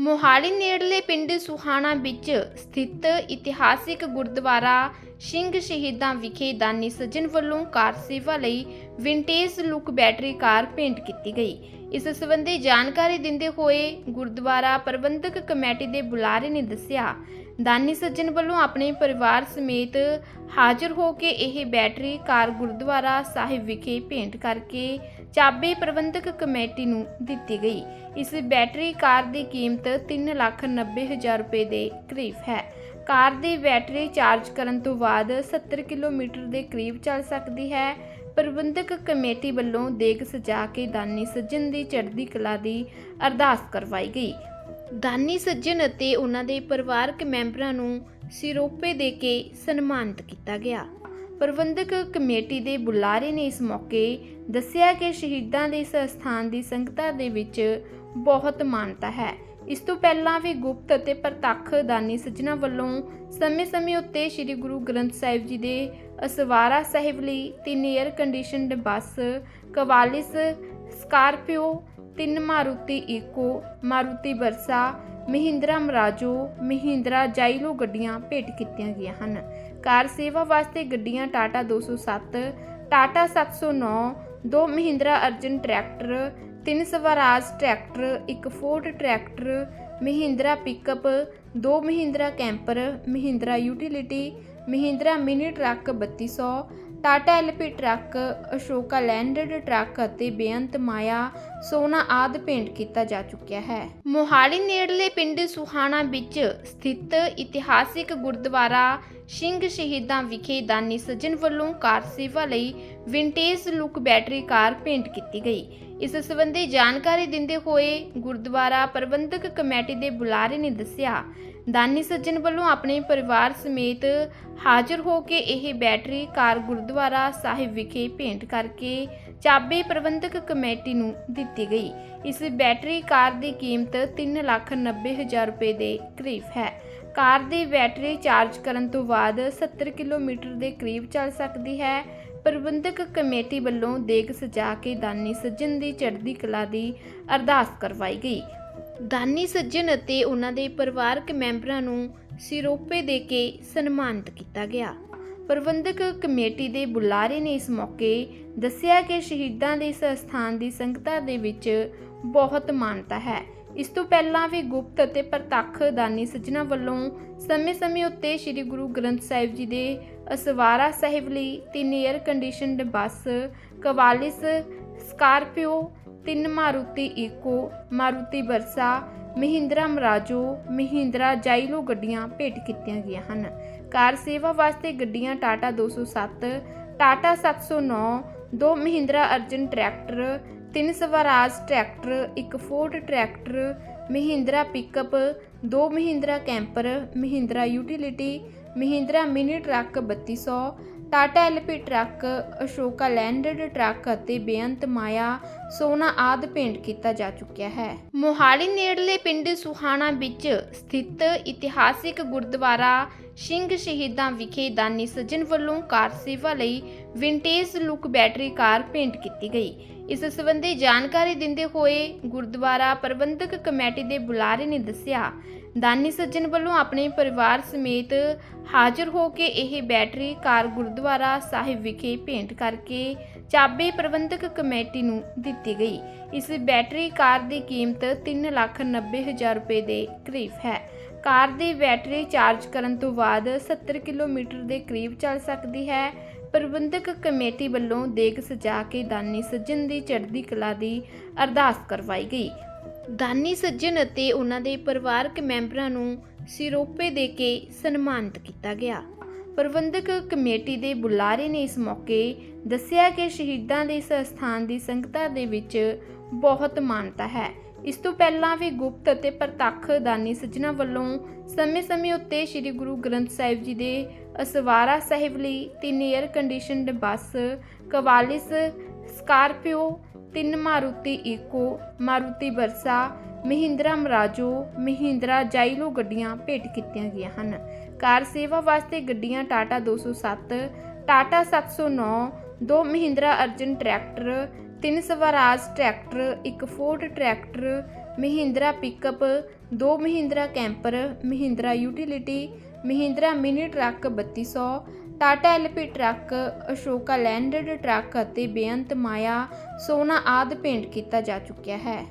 ਮੋਹਾਲੀ ਨੇੜਲੇ ਪਿੰਡ ਸੁਹਾਣਾ ਵਿੱਚ ਸਥਿਤ ਇਤਿਹਾਸਿਕ ਗੁਰਦੁਆਰਾ ਸਿੰਘ ਸ਼ਹੀਦਾਂ ਵਿਖੇ ਦਾਨੀ ਸੱਜਣ ਵੱਲੋਂ ਕਾਰ ਸੇਵਾ ਲਈ ਵਿੰਟੇਜ ਲੁੱਕ ਬੈਟਰੀ ਕਾਰ ਭੇਂਟ ਕੀਤੀ ਗਈ। ਇਸ ਸੰਬੰਧੀ ਜਾਣਕਾਰੀ ਦਿੰਦੇ ਹੋਏ ਗੁਰਦੁਆਰਾ ਪ੍ਰਬੰਧਕ ਕਮੇਟੀ ਦੇ ਬੁਲਾਰੇ ਨੇ ਦੱਸਿਆ, ਦਾਨੀ ਸੱਜਣ ਵੱਲੋਂ ਆਪਣੇ ਪਰਿਵਾਰ ਸਮੇਤ ਹਾਜ਼ਰ ਹੋ ਕੇ ਇਹ ਬੈਟਰੀ ਕਾਰ ਗੁਰਦੁਆਰਾ ਸਾਹਿਬ ਵਿਖੇ ਭੇਂਟ ਕਰਕੇ ਚਾਬੀ ਪ੍ਰਬੰਧਕ ਕਮੇਟੀ ਨੂੰ ਦਿੱਤੀ ਗਈ। ਇਸ ਬੈਟਰੀ ਕਾਰ ਦੀ ਕੀਮਤ 390000 ਰੁਪਏ ਦੇ ਕਰੀਬ ਹੈ। ਕਾਰ ਦੀ ਬੈਟਰੀ ਚਾਰਜ ਕਰਨ ਤੋਂ ਬਾਅਦ 70 ਕਿਲੋਮੀਟਰ ਦੇ ਕਰੀਬ ਚੱਲ ਸਕਦੀ ਹੈ। ਪ੍ਰਬੰਧਕ ਕਮੇਟੀ ਵੱਲੋਂ ਦੇਗ ਸਜਾ ਕੇ ਦਾਨੀ ਸੱਜਣ ਦੀ ਚੜ੍ਹਦੀ ਕਲਾ ਦੀ ਅਰਦਾਸ ਕਰਵਾਈ ਗਈ। ਦਾਨੀ ਸੱਜਣ ਅਤੇ ਉਹਨਾਂ ਦੇ ਪਰਿਵਾਰਕ ਮੈਂਬਰਾਂ ਨੂੰ ਸਿਰੋਪੇ ਦੇ ਕੇ ਸਨਮਾਨਿਤ ਕੀਤਾ ਗਿਆ। ਪ੍ਰਬੰਧਕ ਕਮੇਟੀ ਦੇ ਬੁਲਾਰੇ ਨੇ ਇਸ ਮੌਕੇ ਦੱਸਿਆ ਕਿ ਸ਼ਹੀਦਾਂ ਦੇ ਇਸ ਸਥਾਨ ਦੀ ਸੰਗਤਾਂ ਦੇ ਵਿੱਚ ਬਹੁਤ ਮਾਨਤਾ ਹੈ। ਇਸ ਤੋਂ ਪਹਿਲਾਂ ਵੀ ਗੁਪਤ ਅਤੇ ਪ੍ਰਤੱਖ ਦਾਨੀ ਸੱਜਣਾ ਵੱਲੋਂ ਸਮੇਂ-ਸਮੇਂ ਉੱਤੇ ਸ੍ਰੀ ਗੁਰੂ ਗ੍ਰੰਥ ਸਾਹਿਬ ਜੀ ਦੇ ਅਸਵਾਰਾ ਸਾਹਿਬ ਲਈ ਤਿੰਨ air conditioned bus, Qualis, Scorpio, ਤਿੰਨ Maruti Eeco, Maruti Versa Mahindra Marazzo, Mahindra Xylo ਗੱਡੀਆਂ ਭੇਟ ਕੀਤੀਆਂ ਗਈਆਂ ਹਨ। ਕਾਰ ਸੇਵਾ ਵਾਸਤੇ ਗੱਡੀਆਂ ਟਾਟਾ 207 ਟਾਟਾ 709 ਦੋ ਮਹਿੰਦਰਾ ਅਰਜਨ ਟਰੈਕਟਰ, ਤਿੰਨ ਸਵਰਾਜ ਟਰੈਕਟਰ, ਇੱਕ ਫੋਰਡ ਟਰੈਕਟਰ, ਮਹਿੰਦਰਾ ਪਿਕਅਪ, ਦੋ Mahindra camper, Mahindra utility, Mahindra mini truck 3200 Tata LP truck, Ashoka Leyland truck ਅਤੇ ਬੇਅੰਤ ਮਾਇਆ ਸੋਨਾ ਆਦ ਭੇਂਟ ਕੀਤਾ ਜਾ ਚੁੱਕਿਆ ਹੈ। ਮੋਹਾਲੀ ਨੇੜਲੇ ਪਿੰਡ ਸੁਹਾਣਾ ਵਿੱਚ ਸਥਿਤ ਇਤਿਹਾਸਿਕ ਗੁਰਦੁਆਰਾ ਸਿੰਘ ਸ਼ਹੀਦਾਂ ਵਿਖੇ ਦਾਨੀ ਸੱਜਣ ਵੱਲੋਂ ਕਾਰ ਸੇਵਾ ਲਈ ਵਿੰਟੇਜ ਲੁੱਕ ਬੈਟਰੀ ਕਾਰ ਭੇਂਟ ਕੀਤੀ ਗਈ। ਇਸ ਸੰਬੰਧੀ ਜਾਣਕਾਰੀ ਦਿੰਦੇ ਹੋਏ ਗੁਰਦੁਆਰਾ ਪ੍ਰਬੰਧਕ ਕਮੇਟੀ ਦੇ ਬੁਲਾਰੇ ਨੇ ਦੱਸਿਆ ਦਾਨੀ ਸੱਜਣ ਵੱਲੋਂ ਆਪਣੇ ਪਰਿਵਾਰ ਸਮੇਤ ਹਾਜ਼ਰ ਹੋ ਕੇ ਇਹ ਬੈਟਰੀ ਕਾਰ ਗੁਰਦੁਆਰਾ ਸਾਹਿਬ ਵਿਖੇ ਭੇਂਟ ਕਰਕੇ ਚਾਬੀ ਪ੍ਰਬੰਧਕ ਕਮੇਟੀ ਨੂੰ ਦਿੱਤੀ ਗਈ। ਇਸ ਬੈਟਰੀ ਕਾਰ ਦੀ ਕੀਮਤ 390000 ਰੁਪਏ ਦੇ ਕਰੀਬ ਹੈ। ਕਾਰ ਦੀ ਬੈਟਰੀ ਚਾਰਜ ਕਰਨ ਤੋਂ ਬਾਅਦ 70 ਕਿਲੋਮੀਟਰ ਦੇ ਕਰੀਬ ਚੱਲ ਸਕਦੀ ਹੈ। ਪ੍ਰਬੰਧਕ ਕਮੇਟੀ ਵੱਲੋਂ ਦੇਗ ਸਜਾ ਕੇ ਦਾਨੀ ਸੱਜਣ ਦੀ ਚੜ੍ਹਦੀ ਕਲਾ ਦੀ ਅਰਦਾਸ ਕਰਵਾਈ ਗਈ। ਦਾਨੀ ਸੱਜਣ ਅਤੇ ਉਹਨਾਂ ਦੇ ਪਰਿਵਾਰਕ ਮੈਂਬਰਾਂ ਨੂੰ ਸਿਰੋਪੇ ਦੇ ਕੇ ਸਨਮਾਨਿਤ ਕੀਤਾ ਗਿਆ। ਪ੍ਰਬੰਧਕ ਕਮੇਟੀ ਦੇ ਬੁਲਾਰੇ ਨੇ ਇਸ ਮੌਕੇ ਦੱਸਿਆ ਕਿ ਸ਼ਹੀਦਾਂ ਦੇ ਇਸ ਸਥਾਨ ਦੀ ਸੰਗਤਾਂ ਦੇ ਵਿੱਚ ਬਹੁਤ ਮਾਨਤਾ ਹੈ। ਇਸ ਤੋਂ ਪਹਿਲਾਂ ਵੀ ਗੁਪਤ ਅਤੇ ਪ੍ਰਤੱਖ ਦਾਨੀ ਸੱਜਣਾ ਵੱਲੋਂ ਸਮੇਂ-ਸਮੇਂ ਉੱਤੇ ਸ੍ਰੀ ਗੁਰੂ ਗ੍ਰੰਥ ਸਾਹਿਬ ਜੀ ਦੇ ਅਸਵਾਰਾ ਸਾਹਿਬ ਲਈ ਤਿੰਨ air conditioned bus, Qualis Scorpio ਤਿੰਨ Maruti Eeco Maruti Versa Mahindra Marazzo Mahindra Xylo ਗੱਡੀਆਂ ਭੇਟ ਕੀਤੀਆਂ ਗਈਆਂ ਹਨ ਕਾਰ ਸੇਵਾ ਵਾਸਤੇ ਗੱਡੀਆਂ ਟਾਟਾ 207 ਟਾਟਾ 709 ਦੋ ਮਹਿੰਦਰਾ ਅਰਜਨ ਟਰੈਕਟਰ ਤਿੰਨ ਸਵਰਾਜ ਟਰੈਕਟਰ ਇੱਕ ਫੋਰਡ ਟਰੈਕਟਰ ਮਹਿੰਦਰਾ ਪਿਕਅਪ ਦੋ Mahindra camper Mahindra utility Mahindra mini truck 3200 Tata LP truck, Ashoka Leyland truck ਅਤੇ ਬੇਅੰਤ ਮਾਇਆ ਸੋਨਾ ਆਦ ਭੇਂਟ ਕੀਤਾ ਜਾ ਚੁੱਕਿਆ ਹੈ। ਮੋਹਾਲੀ ਨੇੜਲੇ ਪਿੰਡ ਸੁਹਾਣਾ ਵਿੱਚ ਸਥਿਤ ਇਤਿਹਾਸਿਕ ਗੁਰਦੁਆਰਾ ਸਿੰਘ ਸ਼ਹੀਦਾਂ ਵਿਖੇ ਦਾਨੀ ਸੱਜਣ ਵੱਲੋਂ ਕਾਰ ਸੇਵਾ ਲਈ ਵਿੰਟੇਜ ਲੁੱਕ ਬੈਟਰੀ ਕਾਰ ਭੇਂਟ ਕੀਤੀ ਗਈ। ਇਸ ਸੰਬੰਧੀ ਜਾਣਕਾਰੀ ਦਿੰਦੇ ਹੋਏ ਗੁਰਦੁਆਰਾ ਪ੍ਰਬੰਧਕ ਕਮੇਟੀ ਦੇ ਬੁਲਾਰੇ ਨੇ ਦੱਸਿਆ, ਦਾਨੀ ਸੱਜਣ ਵੱਲੋਂ ਆਪਣੇ ਪਰਿਵਾਰ ਸਮੇਤ ਹਾਜ਼ਰ ਹੋ ਕੇ ਇਹ ਬੈਟਰੀ ਕਾਰ ਗੁਰਦੁਆਰਾ ਸਾਹਿਬ ਵਿਖੇ ਭੇਂਟ ਕਰਕੇ ਚਾਬੇ ਪ੍ਰਬੰਧਕ ਕਮੇਟੀ ਨੂੰ ਦਿੱਤੀ ਗਈ। ਇਸ ਬੈਟਰੀ ਕਾਰ ਦੀ ਕੀਮਤ 390000 ਰੁਪਏ ਦੇ ਕਰੀਬ ਹੈ। ਕਾਰ ਦੀ ਬੈਟਰੀ ਚਾਰਜ ਕਰਨ ਤੋਂ ਬਾਅਦ 70 ਕਿਲੋਮੀਟਰ ਦੇ ਕਰੀਬ ਚੱਲ ਸਕਦੀ ਹੈ। ਪ੍ਰਬੰਧਕ ਕਮੇਟੀ ਵੱਲੋਂ ਦੇਗ ਸਜਾ ਕੇ ਦਾਨੀ ਸੱਜਣ ਦੀ ਚੜ੍ਹਦੀ ਕਲਾ ਦੀ ਅਰਦਾਸ ਕਰਵਾਈ ਗਈ। ਦਾਨੀ ਸੱਜਣ ਅਤੇ ਉਹਨਾਂ ਦੇ ਪਰਿਵਾਰਕ ਮੈਂਬਰਾਂ ਨੂੰ ਸਿਰੋਪੇ ਦੇ ਕੇ ਸਨਮਾਨਿਤ ਕੀਤਾ ਗਿਆ। ਪ੍ਰਬੰਧਕ ਕਮੇਟੀ ਦੇ ਬੁਲਾਰੇ ਨੇ ਇਸ ਮੌਕੇ ਦੱਸਿਆ ਕਿ ਸ਼ਹੀਦਾਂ ਦੇ ਇਸ ਸਥਾਨ ਦੀ ਸੰਗਤਾਂ ਦੇ ਵਿੱਚ ਬਹੁਤ ਮਾਨਤਾ ਹੈ। ਇਸ ਤੋਂ ਪਹਿਲਾਂ ਵੀ ਗੁਪਤ ਅਤੇ ਪ੍ਰਤੱਖ ਦਾਨੀ ਸੱਜਣਾ ਵੱਲੋਂ ਸਮੇਂ-ਸਮੇਂ ਉੱਤੇ ਸ੍ਰੀ ਗੁਰੂ ਗ੍ਰੰਥ ਸਾਹਿਬ ਜੀ ਦੇ ਅਸਵਾਰਾ ਸਾਹਿਬ ਲਈ ਤਿੰਨ air conditioned bus, Qualis, Scorpio, ਤਿੰਨ Maruti Eeco, Maruti Versa Mahindra Marazzo, Mahindra Xylo ਗੱਡੀਆਂ ਭੇਟ ਕੀਤੀਆਂ ਗਈਆਂ ਹਨ। ਕਾਰ ਸੇਵਾ ਵਾਸਤੇ ਗੱਡੀਆਂ ਟਾਟਾ 207 ਟਾਟਾ 709 ਦੋ ਮਹਿੰਦਰਾ ਅਰਜਨ ਟਰੈਕਟਰ ਤਿੰਨ ਸਵਰਾਜ ਟਰੈਕਟਰ, ਇੱਕ ਫੋਰਡ ਟਰੈਕਟਰ, ਮਹਿੰਦਰਾ ਪਿਕਅਪ, ਦੋ Mahindra camper, Mahindra utility, Mahindra mini truck 3200 Tata LP truck, Ashoka Leyland truck ਅਤੇ ਬੇਅੰਤ ਮਾਇਆ ਸੋਨਾ ਆਦਿ ਭੇਂਟ ਕੀਤਾ ਜਾ ਚੁੱਕਿਆ ਹੈ।